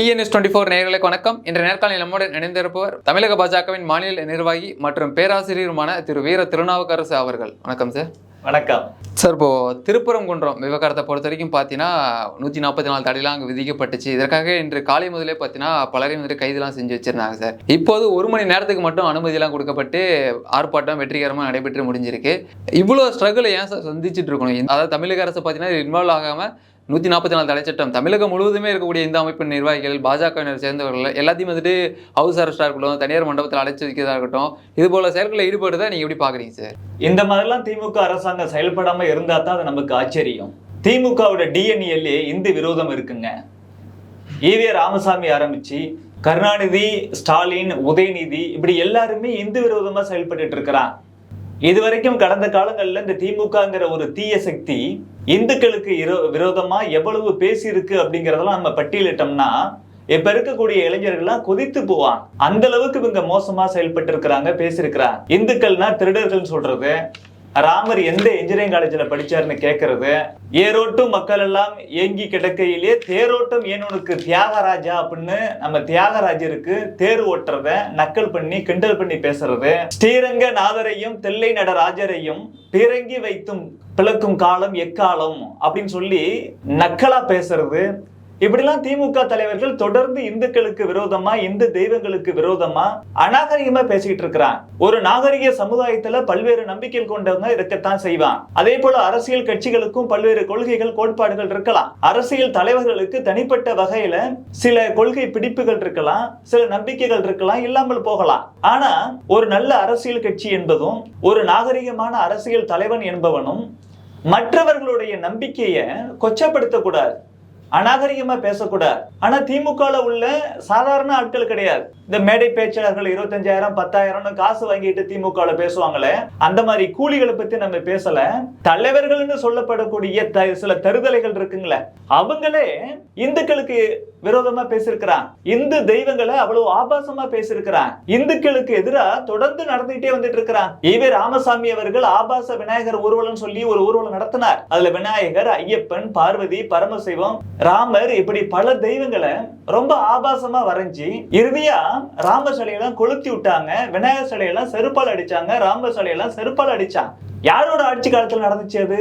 DNS twenty four நேயர்களுக்கு வணக்கம். இன்று நேர்காணலில் நம்முடன் இணைந்திருப்பவர் தமிழக பாஜகவின் மாநில நிர்வாகி மற்றும் பேராசிரியருமான திரு வீர திருநாவுக்கரசு அவர்கள். வணக்கம் சார் வணக்கம். சார் இப்போ திருப்பரங்குன்றம் விவகாரத்தை பொறுத்த வரைக்கும் பார்த்தீங்கன்னா நூற்றி நாற்பத்தி நாலு தடையெல்லாம் அங்கே விதிக்கப்பட்டுச்சு. இதற்காக இன்று காலை முதலே பார்த்தீங்கன்னா பலரையும் வந்து கைதெல்லாம் செஞ்சு வச்சிருந்தாங்க சார் இப்போது ஒரு மணி நேரத்துக்கு மட்டும் அனுமதியெல்லாம் கொடுக்கப்பட்டு ஆர்ப்பாட்டம் வெற்றிகரமாக நடைபெற்று முடிஞ்சிருக்கு. இவ்வளோ ஸ்ட்ரகிள் ஏன் சார் சந்திச்சுட்டு இருக்கணும்? அதாவது தமிழக அரசு பார்த்தீங்கன்னா இன்வால்வ் ஆகாமல் நூற்றி நாற்பத்தி நாலு தலைச்சட்டம் தமிழகம் முழுவதுமே இருக்கக்கூடிய இந்த அமைப்பின் நிர்வாகிகள் பாஜகவினர் சேர்ந்தவர்கள் எல்லாத்தையும் வந்துட்டு ஹவுஸ் அரெஸ்டாக இருக்கட்டும் தனியார் மண்டபத்தில் அழைச்சி வைக்கிறதா இருக்கட்டும் இது போல செயல்களில் ஈடுபடுறதை நீங்கள் எப்படி பார்க்குறீங்க சார் இந்த மாதிரிலாம் திமுக அரசாங்கம் செயல்படாம இருந்தால் தான் அது நமக்கு ஆச்சரியம். திமுகவோட டிஎன்ஏலே இந்து விரோதம் இருக்குங்க. ஈவே ராமசாமி ஆரம்பிச்சு கருணாநிதி ஸ்டாலின் உதயநிதி இப்படி எல்லாருமே இந்து விரோதமா செயல்பட்டுட்டு இருக்கிறான் இது வரைக்கும் கடந்த காலங்கள்ல இந்த திமுகங்கிற ஒரு தீய சக்தி இந்துக்களுக்கு விரோதமா எவ்வளவு பேசியிருக்கு அப்படிங்கறதெல்லாம் நம்ம பட்டியலிட்டோம்னா இப்ப இருக்கக்கூடிய இளைஞர்கள்லாம் கொதித்து போவான் அந்த அளவுக்கு இவங்க மோசமா செயல்பட்டு இருக்கிறாங்க பேசியிருக்கிறாங்க. இந்துக்கள்னா திருடர்கள் சொல்றது ராமர் எந்த இன்ஜினியரிங் காலேஜ்ல படிச்சாருன்னு கேட்கறது ஏரோட்டும் மக்கள் எல்லாம் ஏங்கி கிடக்கையிலே தேரோட்டம் ஏன் உனக்கு தியாகராஜா அப்படின்னு நம்ம தியாகராஜருக்கு தேர் ஓட்டுறத நக்கல் பண்ணி கிண்டல் பண்ணி பேசுறது ஸ்ரீரங்க நாதரையும் தெல்லை நடராஜரையும் பீரங்கி வைத்தும் பிளக்கும் காலம் எக்காலம் அப்படின்னு சொல்லி நக்கலா பேசுறது. இப்படிலாம் திமுக தலைவர்கள் தொடர்ந்து இந்துக்களுக்கு விரோதமா இந்து தெய்வங்களுக்கு விரோதமா அநாகரிகமா பேசிக்கிட்டு இருக்கிறான் ஒரு நாகரிக சமுதாயத்துல பல்வேறு நம்பிக்கைகள் கொண்டவங்க இருக்கத்தான் செய்வான் அதே போல அரசியல் கட்சிகளுக்கும் பல்வேறு கொள்கைகள் கோட்பாடுகள் இருக்கலாம். அரசியல் தலைவர்களுக்கு தனிப்பட்ட வகையில சில கொள்கை பிடிப்புகள் இருக்கலாம் சில நம்பிக்கைகள் இருக்கலாம் இல்லாமல் போகலாம். ஆனா ஒரு நல்ல அரசியல் கட்சி என்பதும் ஒரு நாகரிகமான அரசியல் தலைவன் என்பவனும் மற்றவர்களுடைய நம்பிக்கையை கொச்சப்படுத்தக்கூடாது. அநாகரிகமா பேசக்கூடாது. ஆனா திமுகல உள்ள சாதாரண ஆட்கள் கிடையாது. இந்த மேடை பேச்சாளர்கள் இருபத்தஞ்சாயிரம் பத்தாயிரம்னு காசு வாங்கிட்டு திமுகல பேசுவாங்களே அந்த மாதிரி கூலிகளை பத்தி நம்ம பேசல. தலைவர்கள்னு சொல்லப்படக்கூடிய த- சில தருதலைகள் இருக்குங்களே அவங்களே இந்துக்களுக்கு விரோதமா பேசியிருக்கிறான். இந்து தெய்வங்களை அவ்வளவு ஆபாசமா பேசியிருக்கிறான். இந்துக்களுக்கு எதிரா தொடர்ந்து நடந்துகிட்டே வந்துட்டு இருக்கிறான் இவே ராமசாமி அவர்கள் ஆபாச விநாயகர் ஊர்வலம் சொல்லி ஒரு ஊர்வலம் நடத்தினார். அதுல விநாயகர் ஐயப்பன் பார்வதி பரமசிவம் ராமர் இப்படி பல தெய்வங்களை ரொம்ப ஆபாசமா வரைஞ்சி இறுதியா ராம சிலையெல்லாம் கொளுத்தி விட்டாங்க. விநாயகர் சிலையெல்லாம் செருப்பால் அடிச்சாங்க. ராம சிலையெல்லாம் செருப்பால் அடிச்சாங்க. யாரோட ஆட்சி காலத்துல நடந்துச்சு அது?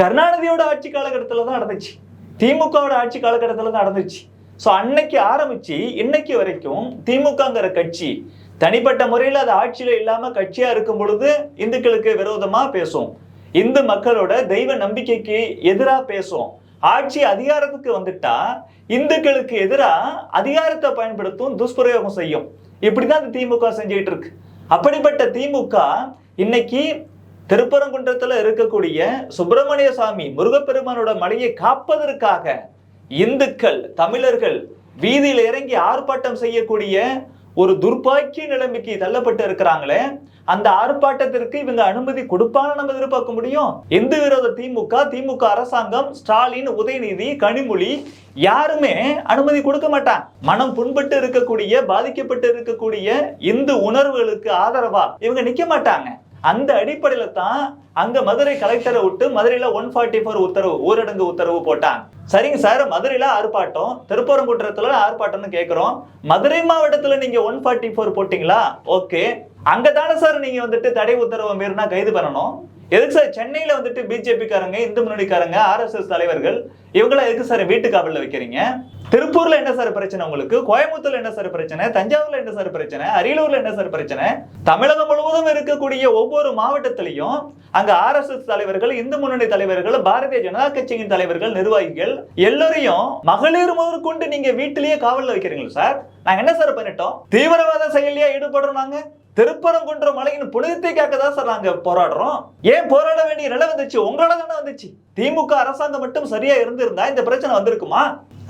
கருணாநிதியோட ஆட்சி காலகட்டத்தில் தான் நடந்துச்சு. திமுகவோட ஆட்சி காலகட்டத்தில் தான் நடந்துச்சு. ஸோ அன்னைக்கு ஆரம்பிச்சு இன்னைக்கு வரைக்கும் திமுகங்கிற கட்சி தனிப்பட்ட முறையில் அது ஆட்சியில இல்லாம கட்சியா இருக்கும் பொழுது இந்துக்களுக்கு விரோதமா பேசும். இந்து மக்களோட தெய்வ நம்பிக்கைக்கு எதிரா பேசும். ஆட்சி அதிகாரத்துக்கு வந்துட்டா இந்துக்களுக்கு எதிராக அதிகாரத்தை பயன்படுத்தும் துஷ்பிரயோகம் செய்யும். இப்படிதான் திமுக செஞ்சுக்கிட்டு இருக்கு அப்படிப்பட்ட திமுக இன்னைக்கு திருப்பரங்குன்றத்தில் இருக்கக்கூடிய சுப்பிரமணிய சாமி முருகப்பெருமானோட மலையை காப்பதற்காக இந்துக்கள் தமிழர்கள் வீதியில் இறங்கி ஆர்ப்பாட்டம் செய்யக்கூடிய ஒரு துர்பாக்கிய நிலைமைக்கு தள்ளப்பட்டு இருக்கிறாங்களே அந்த ஆர்ப்பாட்டத்திற்கு இவங்க அனுமதி கொடுப்பான்னு நம்ம எதிர்பார்க்க முடியும். இந்து விரோத திமுக திமுக அரசாங்கம் ஸ்டாலின் உதயநிதி கனிமொழி யாருமே அனுமதி கொடுக்க மாட்டாங்க. மனம் புண்பட்டு இருக்கக்கூடிய பாதிக்கப்பட்டு இருக்கக்கூடிய இந்து உணர்வுகளுக்கு ஆதரவா இவங்க நிக்க மாட்டாங்க. அந்த அடிப்படையில தான் அங்க மதுரை கலெக்டரை விட்டு மதுரையில ஒன் ஃபார்ட்டி ஃபோர் உத்தரவு ஊரடங்கு உத்தரவு போட்டாங்க. சரிங்க சார் மதுரையில ஆர்ப்பாட்டம் திருப்பரங்குன்றத்துல ஆர்ப்பாட்டம்னு கேட்கிறோம் மதுரை மாவட்டத்துல நீங்க ஒன் ஃபார்ட்டி ஃபோர் போட்டீங்களா? ஓகே அங்க தானே சார் நீங்க வந்துட்டு தடை உத்தரவை மீறினா கைது பண்ணணும். எதுக்கு சார் சென்னையில வந்துட்டு பிஜேபி காரங்க இந்து முன்னணிக்காரங்க ஆர்எஸ்எஸ் தலைவர்கள் இவங்கள எதுக்கு சார் வீட்டு காவலில் வைக்கிறீங்க? திருப்பூர்ல என்ன சார் பிரச்சனை உங்களுக்கு? கோயம்புத்தூர்ல என்ன சார் பிரச்சனை? தஞ்சாவூர்ல என்ன சார் பிரச்சனை? அரியலூர்ல என்ன சார் பிரச்சனை? தமிழகம் முழுவதும் இருக்கக்கூடிய ஒவ்வொரு மாவட்டத்திலையும் அங்க ஆர்எஸ்எஸ் தலைவர்கள் இந்து முன்னணி தலைவர்கள் பாரதிய ஜனதா கட்சியின் தலைவர்கள் நிர்வாகிகள் எல்லாரையும் மகளிர் முதற்கொண்டு நீங்க வீட்டிலேயே காவலில் வைக்கிறீங்களா சார்? நாங்க என்ன சார் பண்ணிட்டோம்? தீவிரவாத செயலியா ஈடுபடுறோம் நாங்க. திருப்பரங்குன்ற மலையின் புனிதத்தை தான் சார் நாங்க போராடுறோம். ஏன் போராட வேண்டிய நிலை வந்துச்சு? உங்களோட தானே வந்துச்சு. திமுக அரசாங்கம் மட்டும் சரியா இருந்திருந்தா இந்த பிரச்சனை வந்திருக்குமா?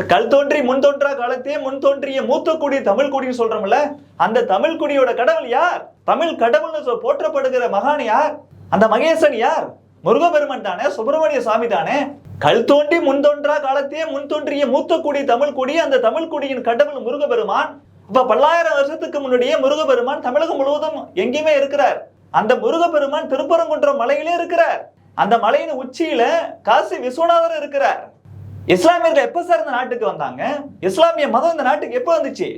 கல் தோன்றி முன் தோன்றா காலத்தையே முன் தோன்றிய மூத்த குடி தமிழ் குடின்னு சொல்றோம்ல அந்த தமிழ் குடியோட கடவுள் யார்? தமிழ் கடவுள்னு சொல் போற்றப்படுகிற மகான் யார்? அந்த மகேசன் யார்? முருகபெருமன் தானே சுப்பிரமணிய சாமி தானே. கல் தோன்றி முன் தோன்றா காலத்தையே முன் தோன்றிய மூத்த குடி தமிழ் குடி அந்த தமிழ் குடியின் கடவுள் முருகபெருமான் இப்ப பல்லாயிரம் வருஷத்துக்கு முன்னாடியே முருகபெருமான் தமிழகம் முழுவதும் எங்கேயுமே இருக்கிறார். அந்த முருகபெருமான் திருப்பரங்குன்றம் மலையிலே இருக்கிறார். அந்த மலையின் உச்சியில காசி விஸ்வநாதர் இருக்கிறார். இஸ்லாமியர்கள் எப்போ சார் இந்த நாட்டுக்கு வந்தாங்க? இஸ்லாமிய மதம் இந்த நாட்டுக்கு எப்போ வந்துச்சு?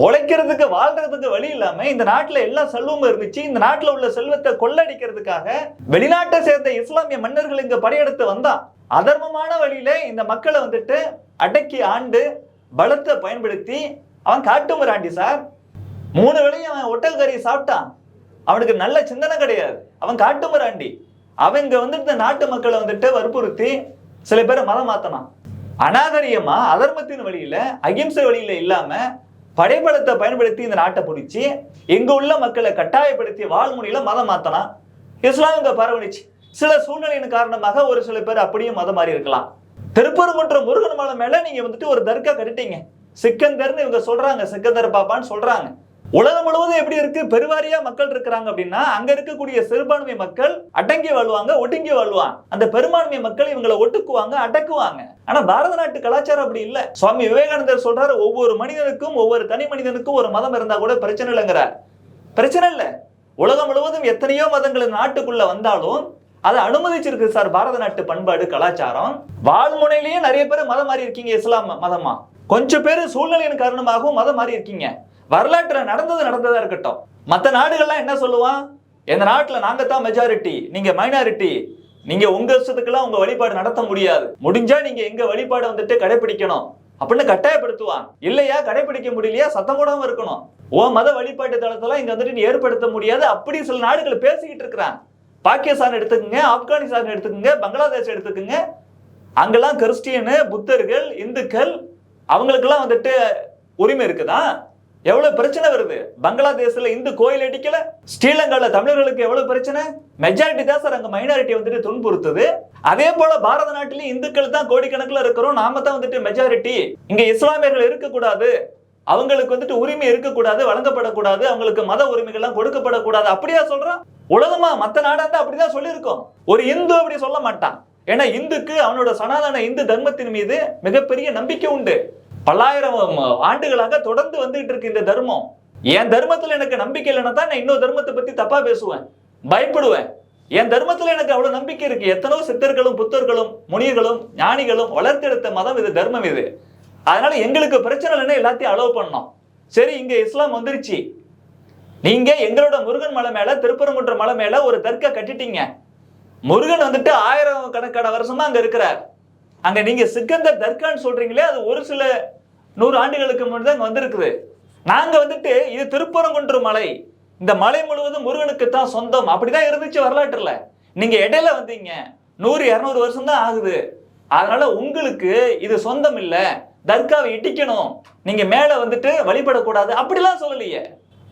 பொழைக்கிறதுக்கு வாழ்றதுக்கு வழி இல்லாம இந்த நாட்டுல எல்லா செல்வமும் இருந்துச்சு. இந்த நாட்டுல உள்ள செல்வத்தை கொள்ளடிக்கிறதுக்காக வெளிநாட்டை சேர்ந்த இஸ்லாமிய மன்னர்கள் இங்க படையெடுத்து வந்தான் அதர்மமான வழியில இந்த மக்களை வந்துட்டு அடக்கி ஆண்டு பலத்தை பயன்படுத்தி அவன் காட்டுமிராண்டி சார். மூணு வேளையும் அவன் ஒட்டல் கறியை சாப்பிட்டான். அவனுக்கு நல்ல சிந்தனை கிடையாது. அவன் காட்டுமிராண்டி. அவன் இங்க வந்துட்டு இந்த நாட்டு மக்களை வந்துட்டு வற்புறுத்தி சில பேரை மதம் மாத்தனான். அநாகரியமா அதர்மத்தின் வழியில அகிம்சை வழியில இல்லாம படைபலத்தை பயன்படுத்தி இந்த நாட்டை பிடிச்சி எங்க உள்ள மக்களை கட்டாயப்படுத்தி வாழ்முறையில மதம் மாத்தனான் இஸ்லாம் இங்க பரவணிச்சு சில சூழ்நிலையின் காரணமாக ஒரு சில பேர் அப்படியே மதம் மாறி இருக்கலாம். திருப்பரங்குன்றம் முருகன் மலை மேல நீங்க வந்துட்டு ஒரு தர்கா கட்டிட்டீங்க. சிக்கந்தர்னு இவங்க சொல்றாங்க சிக்கந்தர் பாப்பான்னு சொல்றாங்க. உலகம் முழுவதும் எப்படி இருக்கு? பெருவாரியா மக்கள் இருக்கிறாங்க அப்படின்னா அங்க இருக்கக்கூடிய சிறுபான்மை மக்கள் அடங்கி வாழ்வாங்க ஒடுங்கி வாழ்வாங்க. அந்த பெரும்பான்மை மக்கள் இவங்களை ஒட்டுக்குவாங்க அடக்குவாங்க. ஆனா பாரத நாட்டு கலாச்சாரம் அப்படி இல்ல. சுவாமி விவேகானந்தர் சொல்றாரு ஒவ்வொரு மனிதனுக்கும் ஒவ்வொரு தனி மனிதனுக்கும் ஒரு மதம் இருந்தா கூட பிரச்சனை இல்லைங்கிறார். பிரச்சனை இல்லை. உலகம் முழுவதும் எத்தனையோ மதங்கள் நாட்டுக்குள்ள வந்தாலும் அதை அனுமதிச்சிருக்கு சார் பாரத நாட்டு பண்பாடு கலாச்சாரம். வாழ்முனையிலேயே நிறைய பேர் மதம் மாறி இருக்கீங்க இஸ்லாம் மதமா? கொஞ்சம் பேர் சூழ்நிலையின் காரணமாகவும் மதம் மாறி இருக்கீங்க வரலாற்றுல நடந்தது நடந்ததா இருக்கட்டும். மற்ற நாடுகள்லாம் என்ன சொல்லுவான்? எந்த நாட்டுல நாங்க தான் மெஜாரிட்டி நீங்க மைனாரிட்டி நீங்க உங்க இஷ்டத்துக்கெல்லாம் உங்க வழிபாடு நடத்த முடியாது. முடிஞ்சா நீங்க எங்க வழிபாடு வந்துட்டு கடைபிடிக்கணும் அப்படின்னு கட்டாயப்படுத்துவான். இல்லையா? கடைபிடிக்க முடியலையா? சத்தம் போடாம இருக்கணும். ஓ மத வழிபாட்டு தளத்தெல்லாம் இங்க வந்துட்டு நீ ஏற்படுத்த முடியாது. அப்படி சில நாடுகள் பேசிக்கிட்டு இருக்கிறான். பாகிஸ்தான் எடுத்துக்கோங்க ஆப்கானிஸ்தான் எடுத்துக்கோங்க பங்களாதேஷ் எடுத்துக்கோங்க. அங்கெல்லாம் கிறிஸ்டியனு புத்தர்கள் இந்துக்கள் அவங்களுக்கெல்லாம் வந்துட்டு உரிமை இருக்குதான் எவ்வளவு பிரச்சனை வருது? பங்களாதேஷ்ல இந்து கோயில் அடிக்கல ஸ்ரீலங்கால தமிழர்களுக்கு எவ்வளவு பிரச்சனை? மெஜாரிட்டி தான் சார் அங்க மைனாரிட்டி வந்துட்டு துன்புறுத்துது. அதே போல பாரத நாட்டிலேயே இந்துக்கள் தான் கோடிக்கணக்கில் இருக்கிறோம். நாம தான் வந்துட்டு மெஜாரிட்டி இங்க இஸ்லாமியர்கள் இருக்கக்கூடாது. அவங்களுக்கு வந்துட்டு உரிமை இருக்கக்கூடாது வழங்கப்படக்கூடாது. அவங்களுக்கு மத உரிமைகள்லாம் கொடுக்கப்படக்கூடாது. அப்படியா சொல்றான்? உலகமா மத்த நாடா தான் அப்படிதான் சொல்லியிருக்கோம். ஒரு இந்து அப்படி சொல்ல மாட்டான். ஏன்னா இந்துக்கு அவனோட சனாதன இந்து தர்மத்தின் மீது மிகப்பெரிய நம்பிக்கை உண்டு. பல்லாயிரம் ஆண்டுகளாக தொடர்ந்து வந்துகிட்டு இருக்கு இந்த தர்மம். என் தர்மத்துல எனக்கு நம்பிக்கை இல்லைன்னா தான் நான் இன்னொரு தர்மத்தை பத்தி தப்பா பேசுவேன். பயப்படுவேன். என் தர்மத்துல எனக்கு அவ்வளவு நம்பிக்கை இருக்கு. எத்தனோ சித்தர்களும் புத்தர்களும் முனியர்களும் ஞானிகளும் வளர்த்தெடுத்த மதம் இது தர்மம் இது. அதனால எங்களுக்கு பிரச்சனை இல்லைன்னா எல்லாத்தையும் அலோவ் பண்ணோம் சரி இங்க இஸ்லாம் வந்துருச்சு. நீங்க எங்களோட முருகன் மலை மேல திருப்பரங்குன்ற மலை மேல ஒரு தர்கா கட்டிட்டீங்க. முருகன் வந்துட்டு ஆயிரம் கணக்கான வருஷமா அங்க இருக்கிறார். அங்க நீங்க சிக்கந்தர் தர்கான்னு சொல்றீங்களே அது ஒரு சில நூறு ஆண்டுகளுக்கு முன்னாடி அங்கே வந்திருக்குது. நாங்கள் வந்துட்டு இது திருப்பரங்குன்ற மலை. இந்த மலை முழுவதும் முருகனுக்கு தான் சொந்தம். அப்படிதான் இருந்துச்சு வரலாற்றுல. நீங்கள் இடையில வந்தீங்க. நூறு இரநூறு வருஷம் தான் ஆகுது. அதனால உங்களுக்கு இது சொந்தம் இல்லை. தர்காவை இடிக்கணும். நீங்க மேல வந்துட்டு வழிபடக்கூடாது. அப்படிலாம் சொல்லலையே.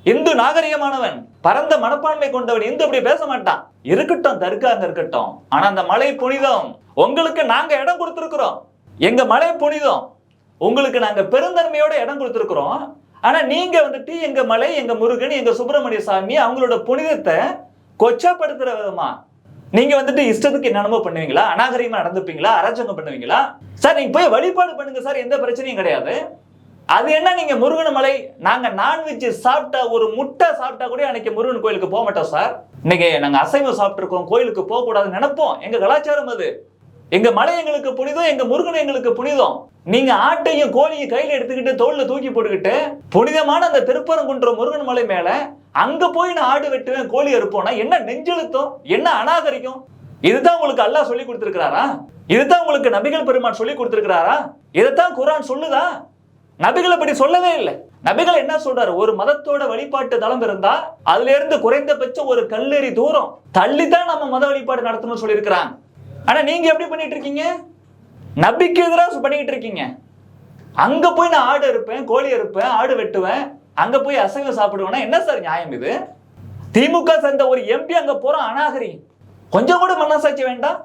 இந்து நாகரிகமானவன் பரந்த மனப்பான்மை கொண்டவன் இந்து அப்படி பேச மாட்டான். இருக்கட்டும் தர்கா அங்க இருக்கட்டும். ஆனா அந்த மலை புனிதம். உங்களுக்கு நாங்க இடம் கொடுத்துருக்குறோம். எங்க மலை புனிதம். உங்களுக்கு நாங்க பெருந்தன்மையோட இடம் கொடுத்துருக்குறோம். ஆனா நீங்க வந்துட்டு எங்க மலை எங்க முருகன் எங்க சுப்பிரமணிய சாமி அவங்களோட புனிதத்தை கொச்சப்படுத்துற விதமா. நீங்க வந்துட்டு இஷ்டத்துக்கு என்னென்னமோ பண்ணுவீங்களா? அநாகரிகமா நடந்துப்பீங்களா? அராஜகம் பண்ணுவீங்களா? சார் நீங்க போய் வழிபாடு பண்ணுங்க சார். எந்த பிரச்சனையும் கிடையாது. அது என்ன நீங்க முருகன் மலை நாங்க நான்வெஜ் சாப்பிட்டா ஒரு முட்டை சாப்பிட்டா கூட அன்னைக்கு முருகன் கோயிலுக்கு போக மாட்டோம் சார். இன்னைக்கு நாங்க அசைவம் சாப்பிட்டுருக்கோம் கோயிலுக்கு போக கூடாதுன்னு நினைப்போம். எங்க கலாச்சாரம் அது. எங்க மலை எங்களுக்கு புனிதம் எங்க முருகன் எங்களுக்கு புனிதம். நீங்க ஆட்டையும் கோழியும் கையில எடுத்துக்கிட்டு தோல்ல தூக்கி போட்டுக்கிட்டு புனிதமான அந்த திருப்பரங்குன்ற முருகன் மலை மேல அங்க போய் நான் ஆடு வெட்டுவேன் கோழி அறுப்போம்னா என்ன நெஞ்செழுத்தம் என்ன அநாகரிக்கும் இதுதான் உங்களுக்கு அல்லாஹ் சொல்லி கொடுத்திருக்கிறாரா? இதுதான் உங்களுக்கு நபிகள் பெருமான் சொல்லி கொடுத்திருக்கிறாரா? இதைத்தான் குரான் சொல்லுதா? நபிகள் அப்படி சொல்லவே இல்லை. நபிகள் என்ன சொல்றாரு? ஒரு மதத்தோட வழிபாட்டு தளம் இருந்தா அதுல இருந்து குறைந்தபட்சம் ஒரு கல்லெறி தூரம் தள்ளித்தான் நம்ம மத வழிபாடு நடத்தணும்னு சொல்லியிருக்கிறாங்க. ஆனால் நீங்கள் எப்படி பண்ணிட்டு இருக்கீங்க நபிக்கு எதிராக பண்ணிக்கிட்டு இருக்கீங்க அங்கே போய் நான் ஆடு இருப்பேன் கோழி இருப்பேன் ஆடு வெட்டுவேன். அங்கே போய் அசைவம் சாப்பிடுவேன்னா என்ன சார் நியாயம் இது? திமுக சேர்ந்த ஒரு எம்பி அங்கே போகிறோம் அநாகரி. கொஞ்சம் கூட மனசாட்சி வேண்டாம்.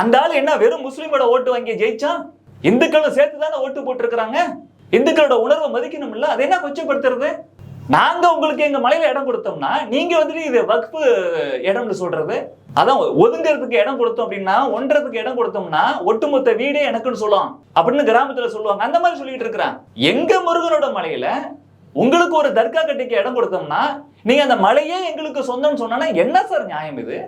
அந்த ஆள் என்ன வெறும் முஸ்லீமோட ஓட்டு வாங்கி ஜெயிச்சான் இந்துக்களும் சேர்த்து தானே ஓட்டு போட்டிருக்கிறாங்க? இந்துக்களோட உணர்வை மதிக்கணும்ல அதை என்ன கொச்சப்படுத்துறது? நாங்கள் உங்களுக்கு எங்கள் மலையில் இடம் கொடுத்தோம்னா நீங்கள் வந்துட்டு இது வக்ஃபு இடம்னு சொல்கிறது அதான் ஒதுங்கிறதுக்கு இடம் கொடுத்தோம் அப்படின்னா ஒன்றதுக்கு இடம் கொடுத்தோம்னா ஒட்டுமொத்த வீடே எனக்குன்னு சொல்லலாம் அப்படின்னு கிராமத்துல சொல்லுவாங்க. அந்த மாதிரி சொல்லிட்டு இருக்கிறான். எங்க முருகனோட மலையில உங்களுக்கு ஒரு தர்கா கட்டிக்கு இடம் கொடுத்தோம்னா நீங்க அந்த மலையே எங்களுக்கு சொந்தம்னு சொன்னா என்ன சார் நியாயம் இது?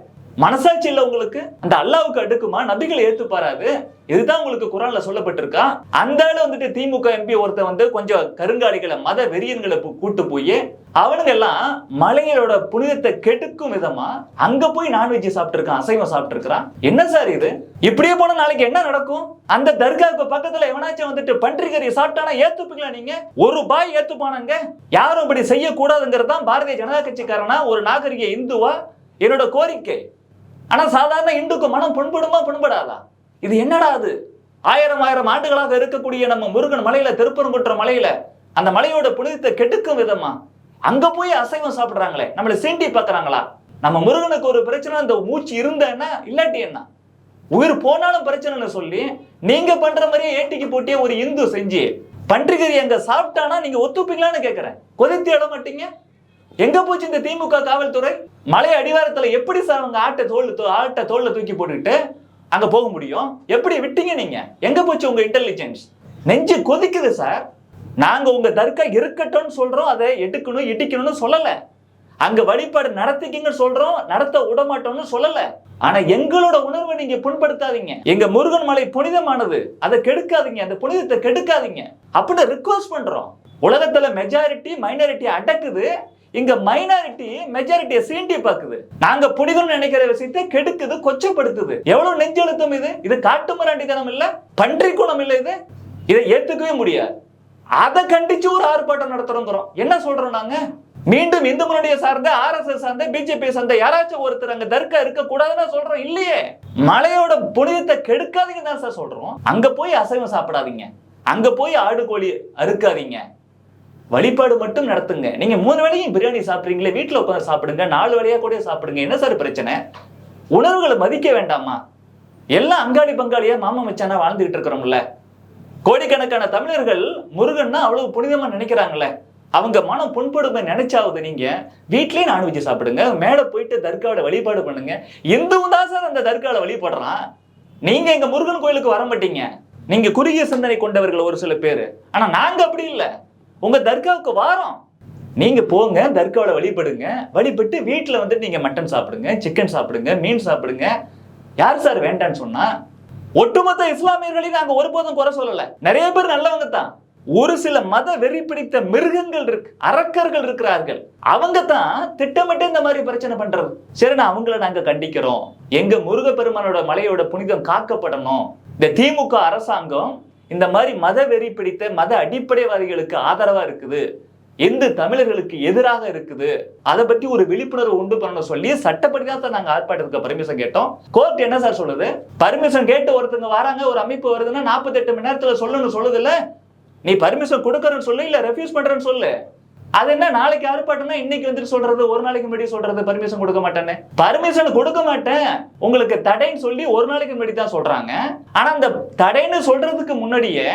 மனசாட்சி இல்லை உங்களுக்கு அந்த அல்லாவுக்கு அடுக்குமா? நபிகளை ஏத்துப்பாராது? இதுதான் உங்களுக்கு குரான்ல சொல்லப்பட்டிருக்கா? அந்த ஆளு வந்துட்டு திமுக எம்பி ஒருத்தன் வந்து கொஞ்சம் கருங்காலிகளை மத வெறியன்களை கூட்டு போய் அவனுங்க எல்லாம் மலையரோட புனிதத்தை கெடுக்கும் விதமா அங்க போய் நான்வெஜ் சாப்பிட்டுருக்கான் அசைவம் சாப்பிட்டுருக்கான் என்ன சார் இது? இப்படியே போனா நாளைக்கு என்ன நடக்கும்? அந்த தர்காவுக்கு பக்கத்துல எவனாச்சும் வந்துட்டு பன்றிக்கறி சாப்பிட்டானா ஏத்துப்பீங்களா நீங்க? ஒரு பாய் ஏத்துப்பானாங்க? யாரும் இப்படி செய்யக்கூடாதுங்கிறது தான் பாரதிய ஜனதா கட்சிக்காரனா ஒரு நாகரிக இந்துவா? என்னோட கோரிக்கை. ஆனால் சாதாரண இந்துக்கு மனம் புண்படுமா புண்படாதா? இது என்னடா அது? ஆயிரம் ஆயிரம் ஆண்டுகளாக இருக்கக்கூடிய நம்ம முருகன் மலையில திருப்பரங்குன்ற மலையில அந்த மலையோட புனிதத்தை கெடுக்கும் விதமா? அங்க போய் அசைவம் சாப்பிடுறாங்களே நம்மளை சீண்டி பார்க்கறாங்களா? நம்ம முருகனுக்கு ஒரு பிரச்சனை இந்த மூச்சு இருந்தேன்னா இல்லாட்டி என்ன? உயிர் போனாலும் பிரச்சனைன்னு சொல்லி நீங்க பண்ற மாதிரியே ஏட்டிக்கு போட்டியே ஒரு இந்து செஞ்சு பன்றிகறி அங்க சாப்பிட்டானா நீங்க ஒத்துப்பீங்களான்னு கேக்குறேன். கொதித்து இட மாட்டீங்க? எங்க போச்சு இந்த திமுக காவல்துறை? மலை அடிவாரத்துல எப்படி சார் அவங்க ஆட்டை தோல் தூ- ஆட்டை தோல்ல தூக்கி போட்டுக்கிட்டு அங்க போக முடியும்? எப்படி விட்டீங்க நீங்க? எங்க போச்சு உங்க இன்டெலிஜென்ஸ் நெஞ்சு கொதிக்குது சார். நாங்க உங்க தர்கா இருக்கட்டும்னு சொல்றோம் அதை எடுக்கணும் இடிக்கணும்னு சொல்லல. அங்க வழிபாடு நடத்திக்கிங்கன்னு சொல்றோம் நடத்த விடமாட்டோம்னு சொல்லல. ஆனா எங்களோட உணர்வை நீங்க புண்படுத்தாதீங்க. எங்க முருகன் மலை புனிதமானது அதை கெடுக்காதீங்க அந்த புனிதத்தை கெடுக்காதீங்க. அப்படின்னு ரிக்வஸ்ட் பண்றோம். உலகத்துல மெஜாரிட்டி மைனாரிட்டி அடக்குது. இங்க மைனாரிட்டி மெஜாரிட்டியை சீண்டி பாக்குது நாங்க புனிதம் நினைக்கிற விஷயத்தை கெடுக்குது கொச்சப்படுத்துது. எவ்வளவு நெஞ்செழுத்தம் இது? இது காட்டு மிராண்டித்தனம் இல்ல பன்றி குணம் இல்ல இது? இதை ஏத்துக்கவே முடியாது. அதை கண்டிச்சு ஒரு ஆர்ப்பாட்டம் நடத்துறோங்கிறோம். என்ன சொல்றோம் நாங்க? மீண்டும் இந்து முன்னணியை சார்ந்த ஆர்எஸ்எஸ் சார்ந்த பிஜேபி சார்ந்த யாராச்சும் ஒருத்தர் அங்க தர்கா இருக்க கூடாதுன்னு சொல்றோம் இல்லையே? மலையோட புனிதத்தை கெடுக்காதீங்க தான் சார் சொல்றோம். அங்க போய் அசைவம் சாப்பிடாதீங்க. அங்க போய் ஆடு கோழி அறுக்காதீங்க. வழிபாடு மட்டும் நடத்துங்க. நீங்க மூணு வேளையும் பிரியாணி சாப்பிட்றீங்களே வீட்டில் உட்காந்து சாப்பிடுங்க நாலு வேளையா கூட சாப்பிடுங்க. என்ன சார் பிரச்சனை? உணர்வுகளை மதிக்க வேண்டாமா? எல்லாம் அங்காளி பங்காளியா மாமா மச்சானா வாழ்ந்துகிட்டு இருக்கிறோம்ல கோடிக்கணக்கான தமிழர்கள் முருகன்னா அவ்வளவு புனிதமா நினைக்கிறாங்கல்ல அவங்க மனம் புண்படுமை நினைச்சாவது நீங்க வீட்லயே நான்வெஜ் சாப்பிடுங்க மேல போயிட்டு தர்காவோட வழிபாடு பண்ணுங்க. இந்துவும் தான் சார் அந்த தர்காவில் வழிபடுறான். நீங்க எங்க முருகன் கோயிலுக்கு வர மாட்டீங்க. நீங்க குறுகிய சிந்தனை கொண்டவர்கள் ஒரு சில பேர். ஆனா நாங்க அப்படி இல்லை. உங்க தர்காவுக்கு வாரம். நீங்க போங்க தர்காவில் வழிபடுங்க. வழிபட்டு வீட்டில் வந்து நீங்க மட்டன் சாப்பிடுங்க சிக்கன் சாப்பிடுங்க மீன் சாப்பிடுங்க. யார் சார் வேண்டான்னு சொன்னா? ஒட்டுமொத்த இஸ்லாமியர்களையும் நாங்க ஒருபோதும் குறை சொல்லல. நிறைய பேர் நல்லவங்க தான். ஒரு சில மத வெறி பிடித்த மிருகங்கள் இருக்கு. அரக்கர்கள் இருக்கிறார்கள். அவங்க தான் திட்டமிட்டு இந்த மாதிரி பிரச்சனை பண்றது. சரி நான் அவங்கள நாங்க கண்டிக்கிறோம். எங்க முருகப்பெருமானோட மலையோட புனிதம் காக்கப்படணும். இந்த திமுக அரசாங்கம் இந்த மாதிரி மத வெறி பிடித்த மத அடிப்படைவாதிகளுக்கு ஆதரவா இருக்குது. எந்த தமிழர்களுக்கு எதிராக இருக்குது. அதை பத்தி ஒரு விழிப்புணர்வு உண்டு பண்ணணும் சொல்லி சட்டப்படி தான் சார் நாங்க ஆர்ப்பாட்டத்துக்கு பர்மிஷன் கேட்டோம். கோர்ட் என்ன சார் சொல்லுது? பர்மிஷன் கேட்டு ஒருத்தங்க வராங்க ஒரு அமைப்பு வருதுன்னா 48 மணி நேரத்துல சொல்லணும்னு சொல்லுது இல்ல நீ பர்மிஷன் கொடுக்கறன்னு சொல்லு இல்ல ரெஃப்யூஸ் பண்ணுறேன்னு சொல்லு? அது என்ன நாளைக்கு ஆர்ப்பாட்டம்னா இன்னைக்கு வந்துட்டு சொல்றது ஒரு நாளைக்கு முன்னாடி சொல்றது பர்மிஷன் கொடுக்க மாட்டேன்னு. பர்மிஷன் கொடுக்க மாட்டேன். உங்களுக்கு தடைன்னு சொல்லி ஒரு நாளைக்கு முன்னாடி தான் சொல்றாங்க. ஆனா அந்த தடைன்னு சொல்றதுக்கு முன்னாடியே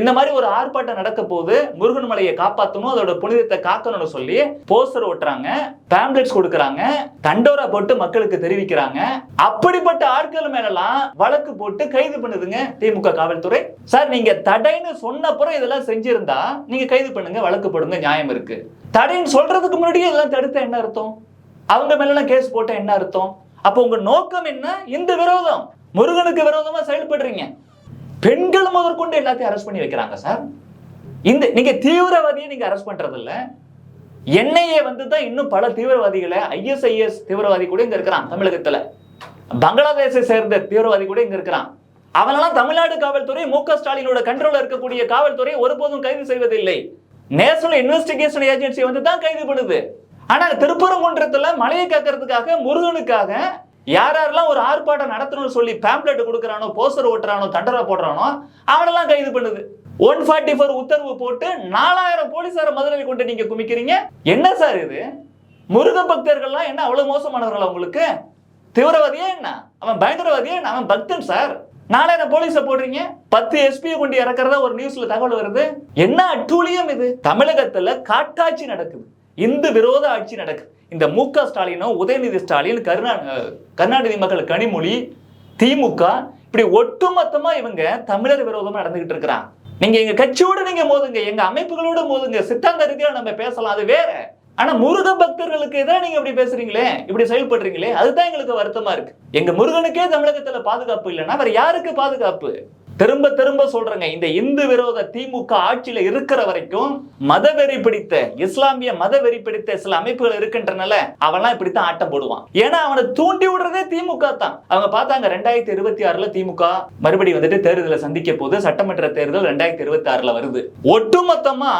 இந்த மாதிரி ஒரு ஆர்ப்பாட்டம் நடக்க போது முருகன் மலையை காப்பாற்றணும் அதோட புனிதத்தை காக்கணும்னு சொல்லி போஸ்டர் ஒட்டுறாங்க பேம்லெட்ஸ் கொடுக்குறாங்க தண்டோரா போட்டு மக்களுக்கு தெரிவிக்கிறாங்க. அப்படிப்பட்ட ஆட்கள் மேலலாம் வழக்கு போட்டு கைது பண்ணுதுங்க திமுக காவல்துறை. சார் நீங்க தடைன்னு சொன்னப்புறம் இதெல்லாம் செஞ்சிருந்தா நீங்க கைது பண்ணுங்க வழக்கு போடுங்க நியாயம் இருக்கு. தடைன்னு சொல்றதுக்கு முன்னாடியே இதெல்லாம் தடுத்த என்ன அர்த்தம்? அவங்க மேலாம் கேஸ் போட்ட என்ன அர்த்தம்? அப்போ உங்க நோக்கம் என்ன? இந்த விரோதம். முருகனுக்கு விரோதமா செயல்படுறீங்க. பெண்கள் முதற்கொண்டு எல்லாத்தையும் அரெஸ்ட் பண்ணி வைக்கிறாங்க சார் இந்த நீங்க தீவிரவாதியை நீங்க அரெஸ்ட் பண்றது இல்ல என்ஐஏ வந்து தான் இன்னும் பல தீவிரவாதிகளை ஐஎஸ்ஐஎஸ் தீவிரவாதி கூட இங்க இருக்கிறான் தமிழகத்துல. பங்களாதேஷை சேர்ந்த தீவிரவாதி கூட இங்க இருக்கிறான். அவனெல்லாம் தமிழ்நாடு காவல்துறை மு க ஸ்டாலினோட கண்ட்ரோல இருக்கக்கூடிய காவல்துறை ஒருபோதும் கைது செய்வதில்லை. நேஷனல் இன்வெஸ்டிகேஷன் ஏஜென்சி வந்து தான் கைது பண்ணுது ஆனால் திருப்பரங்குன்றத்தில் மலையை காக்கிறதுக்காக முருகனுக்காக யார் யாரெல்லாம் ஒரு ஆர்ப்பாட்டம் நடத்தணும்னு சொல்லி பேம்ப்ளெட் கொடுக்குறானோ போஸ்டர் ஓட்டுறானோ தண்டரா போடுறானோ அவனெல்லாம் கைது பண்ணுது ஒன் ஃபார்ட்டி ஃபோர் உத்தரவு போட்டு நாலாயிரம் போலீசார மதுரையில் கொண்டு நீங்க குமிக்கிறீங்க? என்ன சார் இது? முருக பக்தர்கள்லாம் என்ன அவ்வளவு மோசமானவர்களா உங்களுக்கு? தீவிரவாதியே என்ன? அவன் பயங்கரவாதியே என்ன? அவன் பக்தன் சார். நாலாயிரம் போலீஸை போடுறீங்க? பத்து எஸ்பியை கொண்டு இறக்குறதா ஒரு நியூஸ்ல தகவல் வருது. என்ன அட்டூழியம் இது? தமிழகத்துல காட்டாட்சி நடக்குது. இந்து விரோத ஆட்சி நடக்குது. இந்த மு க ஸ்டாலினும் உதயநிதி ஸ்டாலின் கருணா கருணாநிதி மக்கள் கனிமொழி திமுக இப்படி ஒட்டுமொத்தமா இவங்க தமிழர் விரோதமா நடந்துகிட்டு இருக்கிறாங்க. நீங்க எங்க கட்சியோட நீங்க மோதுங்க எங்க அமைப்புகளோட மோதுங்க சித்தாந்த ரீதியா நம்ம பேசலாம் அது வேற. ஆனா முருக பக்தர்களுக்கு எதிராக நீங்க இப்படி பேசுறீங்களே இப்படி செயல்படுறீங்களே அதுதான் எங்களுக்கு வருத்தமா இருக்கு. எங்க முருகனுக்கே தமிழகத்துல பாதுகாப்பு இல்லைன்னா வேற யாருக்கு பாதுகாப்பு? திரும்ப திரும்ப சொல்றேங்க. இந்த இந்து விரோத திமுக ஆட்சியில இருக்கிற வரைக்கும் மதவெறி பிடித்த இஸ்லாமிய மதவெறி பிடித்த சில அமைப்புகள் இருக்கின்றனால அவன்லாம் இப்படித்தான் ஆட்டம் போடுவான். ஏன்னா அவனை தூண்டி விடுறதே திமுக தான். அவங்க பார்த்தாங்க ரெண்டாயிரத்தி இருபத்தி ஆறுல திமுக மறுபடியும் வந்துட்டு தேர்தலை சந்திக்க போது சட்டமன்ற தேர்தல் ரெண்டாயிரத்தி இருபத்தி ஆறுல வருது. ஒட்டுமொத்தமா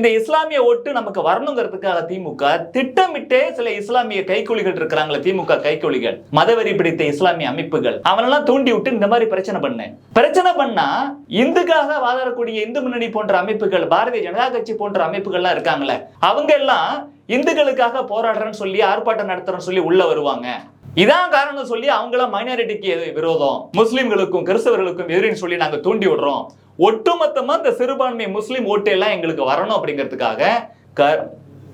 இந்த இஸ்லாமிய ஒட்டு நமக்கு வரணுங்கிறதுக்காக திமுக திட்டமிட்டே சில இஸ்லாமிய கைக்கூலிகள் இருக்கிறாங்களே திமுக கைக்கூலிகள் மதவெறி பிடித்த இஸ்லாமிய அமைப்புகள். அவனெல்லாம் தூண்டி விட்டு இந்த மாதிரி பிரச்சனை பண்ணு பிரச்சனை பண்ணா இந்துக்காக வாதாடக்கூடிய இந்து முன்னணி போன்ற அமைப்புகள் பாரதிய ஜனதா கட்சி போன்ற அமைப்புகள்லாம் இருக்காங்களே அவங்க எல்லாம் இந்துக்களுக்காக போராடுறேன்னு சொல்லி ஆர்ப்பாட்டம் நடத்துறேன்னு சொல்லி உள்ள வருவாங்க. இதான் காரணம் சொல்லி அவங்களாம் மைனாரிட்டிக்கு விரோதம்? முஸ்லிம்களுக்கும் கிறிஸ்தவர்களுக்கும் எதிரின்னு சொல்லி நாங்க தூண்டி விடுறோம். ஒட்டுமொத்தமா இந்த சிறுபான்மை முஸ்லிம் ஓட்டு எல்லாம் எங்களுக்கு வரணும் அப்படிங்கிறதுக்காக திமுகவே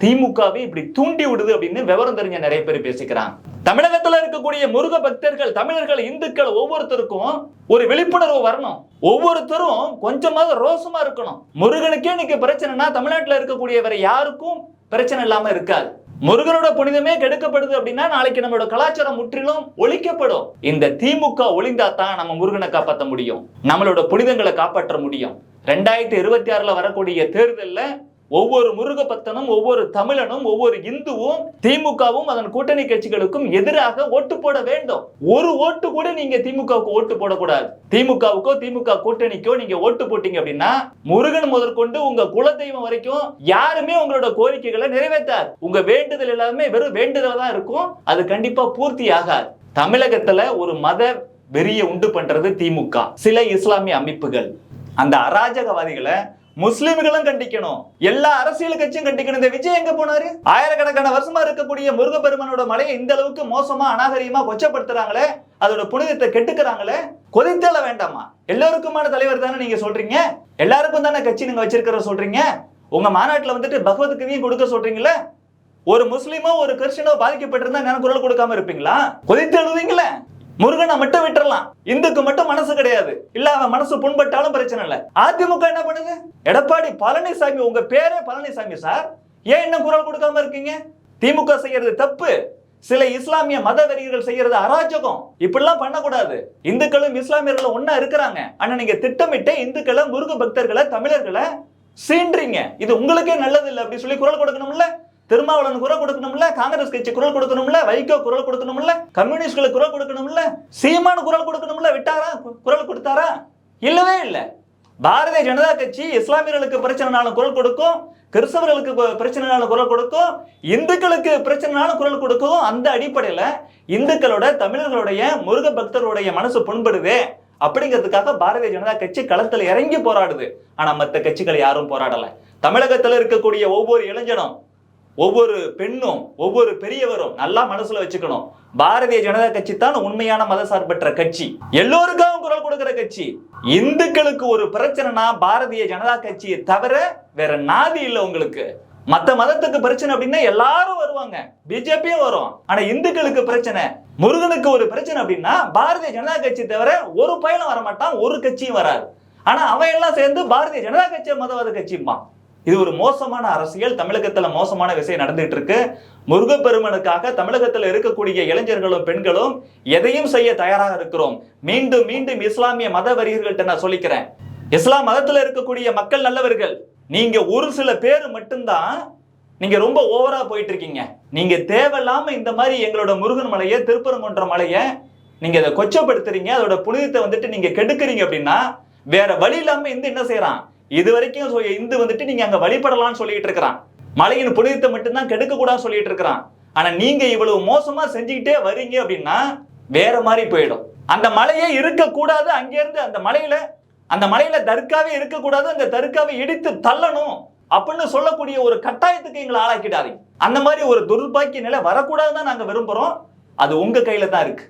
திமுகவை இப்படி தூண்டி விடுது அப்படின்னு விவரம் தெரிஞ்ச நிறைய பேர் பேசிக்கிறாங்க. தமிழகத்துல இருக்கக்கூடிய முருக பக்தர்கள் தமிழர்கள் இந்துக்கள் ஒவ்வொருத்தருக்கும் ஒரு விழிப்புணர்வு வரணும். ஒவ்வொருத்தரும் கொஞ்சமாவது ரோசமா இருக்கணும். முருகனுக்கே இன்னைக்கு பிரச்சனைனா தமிழ்நாட்டுல இருக்கக்கூடியவர் யாருக்கும் பிரச்சனை இல்லாம இருக்காது. முருகனோட புனிதமே கெடுக்கப்படுது அப்படின்னா நாளைக்கு நம்மளோட கலாச்சாரம் முற்றிலும் ஒழிக்கப்படும். இந்த திமுக ஒளிந்தா தான் நம்ம முருகனை காப்பாற்ற முடியும். நம்மளோட புனிதங்களை காப்பாற்ற முடியும். ரெண்டாயிரத்தி இருபத்தி ஆறுல வரக்கூடிய தேர்தலில் ஒவ்வொரு முருகபத்தனும் ஒவ்வொரு தமிழனும் ஒவ்வொரு இந்துவும் திமுகவும் அதன் கூட்டணி கட்சிகளுக்கும் எதிராக ஓட்டு போட வேண்டும். ஒரு ஓட்டு கூட நீங்க திமுகவுக்கு ஓட்டு போடக்கூடாது. திமுகவுக்கோ திமுக கூட்டணிக்கோ நீங்க ஓட்டு போட்டீங்க அப்படின்னா முருகன் முதற்கொண்டு உங்க குலதெய்வம் வரைக்கும் யாருமே உங்களோட கோரிக்கைகளை நிறைவேற்றாது. உங்க வேண்டுதல் எல்லாமே வெறும் வேண்டுதல் தான் இருக்கும். அது கண்டிப்பா பூர்த்தி ஆகாது. தமிழகத்துல ஒரு மத வெறிய உண்டு பண்றது திமுக. சில இஸ்லாமிய அமைப்புகள். அந்த அராஜகவாதிகளை முஸ்லிம்களும் கண்டிக்கணும். எல்லா அரசியல் கட்சியும் கண்டிக்கணும். இந்த விஜய் எங்க போனாரு? ஆயிரக்கணக்கான வருஷமா இருக்கக்கூடிய முருகப்பெருமனோட மலையை இந்த அளவுக்கு மோசமா அநாகரியமா கொச்சப்படுத்துறாங்களே? அதோட புனிதத்தை கெட்டுக்கிறாங்களே கொதித்தல வேண்டாமா? எல்லோருக்குமான தலைவர் தானே நீங்க சொல்றீங்க? எல்லாருக்கும் தானே கட்சி நீங்க வச்சிருக்கிற சொல்றீங்க? உங்க மாநாட்டில் வந்துட்டு பகவத்கீதையும் கொடுக்க சொல்றீங்களே ஒரு முஸ்லீமோ ஒரு கிறிஸ்டினோ பாதிக்கப்பட்டிருந்தா நான் குரல் கொடுக்காம இருப்பீங்களா? கொதித்து எழுதுவீங்களே முருகனை மட்டும் விட்டுறலாம். இந்துக்கு மட்டும் மனசு கிடையாது. இல்ல அவன் மனசு புண்பட்டாலும் பிரச்சனை இல்ல. அதிமுக என்ன பண்ணுது? எடப்பாடி பழனிசாமி உங்க பேரே பழனிசாமி சார். ஏன் என்ன குரல் கொடுக்காம இருக்கீங்க? திமுக செய்யறது தப்பு. சில இஸ்லாமிய மத வெறியர்கள் செய்யறது அராஜகம். இப்படிலாம் பண்ணக்கூடாது. இந்துக்களும் இஸ்லாமியர்களும் ஒன்னா இருக்கிறாங்க. ஆனா நீங்க திட்டமிட்டு இந்துக்களை முருக பக்தர்களை தமிழர்களை சீன்றீங்க இது உங்களுக்கே நல்லது இல்லை அப்படின்னு சொல்லி குரல் கொடுக்கணும்ல? திருமாவளவன் குரல் கொடுக்கணும்ல காங்கிரஸ் கட்சி குரல் கொடுக்கணும்ல வைகோ குரல் கொடுக்கணும்ல கம்யூனிஸ்ட்களுக்கு குரல் கொடுக்கணும்ல சீமான் குரல் கொடுக்கணும்ல விட்டாரா? குரல் கொடுத்தாரா? இல்லவே இல்லை. பாரதிய ஜனதா கட்சி இஸ்லாமியர்களுக்கு பிரச்சனைனாலும் குரல் கொடுக்கும் கிறிஸ்தவர்களுக்கு பிரச்சனைனாலும் குரல் கொடுக்கும் இந்துக்களுக்கு பிரச்சனைனாலும் குரல் கொடுக்கும் அந்த அடிப்படையில் இந்துக்களோட தமிழர்களுடைய முருக பக்தர்களுடைய மனசு புண்படுது. அப்படிங்கிறதுக்காக பாரதிய ஜனதா கட்சி களத்தில் இறங்கி போராடுது. ஆனால் மற்ற கட்சிகள் யாரும் போராடலை. தமிழகத்தில் இருக்கக்கூடிய ஒவ்வொரு இளைஞனும் ஒவ்வொரு பெண்ணும் ஒவ்வொரு பெரியவரும் நல்லா மனசுல வச்சுக்கணும். பாரதிய ஜனதா கட்சி தான் உண்மையான மதசார்பற்ற கட்சி. எல்லோருக்காகவும் குரல் கொடுக்கிற கட்சி. இந்துக்களுக்கு ஒரு பிரச்சனைனா பாரதிய ஜனதா கட்சியை தவிர வேற நாதி இல்லை உங்களுக்கு. மத்த மதத்துக்கு பிரச்சனை அப்படின்னா எல்லாரும் வருவாங்க. பிஜேபியும் வரும். ஆனா இந்துக்களுக்கு பிரச்சனை. முருகனுக்கு ஒரு பிரச்சனை அப்படின்னா பாரதிய ஜனதா கட்சி தவிர ஒரு பயணம் வர மாட்டான் ஒரு கட்சியும் வராது. ஆனா அவன் எல்லாம் சேர்ந்து பாரதிய ஜனதா கட்சி மதவாத கட்சிம்பான். இது ஒரு மோசமான அரசியல். தமிழகத்துல மோசமான விஷயம் நடந்துட்டு இருக்கு முருகப்பெருமனுக்காக தமிழகத்துல இருக்கக்கூடிய இளைஞர்களும் பெண்களும் எதையும் செய்ய தயாராக இருக்கிறோம். மீண்டும் மீண்டும் இஸ்லாமிய மத வரியர்கள்ட்ட நான் சொல்லிக்கிறேன். இஸ்லாம் மதத்துல இருக்கக்கூடிய மக்கள் நல்லவர்கள் நீங்க ஒரு சில பேர் மட்டும்தான் நீங்க ரொம்ப ஓவரா போயிட்டு இருக்கீங்க நீங்க தேவையில்லாம இந்த மாதிரி எங்களோட முருகன் மலையை திருப்பரங்குன்ற மலையை நீங்க அதை கொச்சப்படுத்துறீங்க. அதோட புனிதத்தை வந்துட்டு நீங்க கெடுக்குறீங்க அப்படின்னா வேற வழி இல்லாம இந்து என்ன செய்யறான்? இது வரைக்கும் இந்து வந்துட்டு நீங்க அங்க வழிபடலாம்னு சொல்லிட்டு இருக்கிறான். மலையின் புனிதத்தை மட்டும்தான் கெடுக்க கூடாதுன்னு சொல்லிட்டு இருக்கிறான். ஆனா நீங்க இவ்வளவு மோசமா செஞ்சுக்கிட்டே வரீங்க அப்படின்னா வேற மாதிரி போயிடும். அந்த மலையே இருக்கக்கூடாது அங்கிருந்து அந்த மலையில அந்த மலையில தர்காவே இருக்கக்கூடாது அந்த தர்காவை இடித்து தள்ளணும் அப்படின்னு சொல்லக்கூடிய ஒரு கட்டாயத்துக்கு எங்களை ஆளாக்கிடாதீங்க. அந்த மாதிரி ஒரு துர்பாக்கிய நிலை வரக்கூடாதுன்னு தான் நாங்க விரும்புறோம். அது உங்க கையில தான் இருக்கு.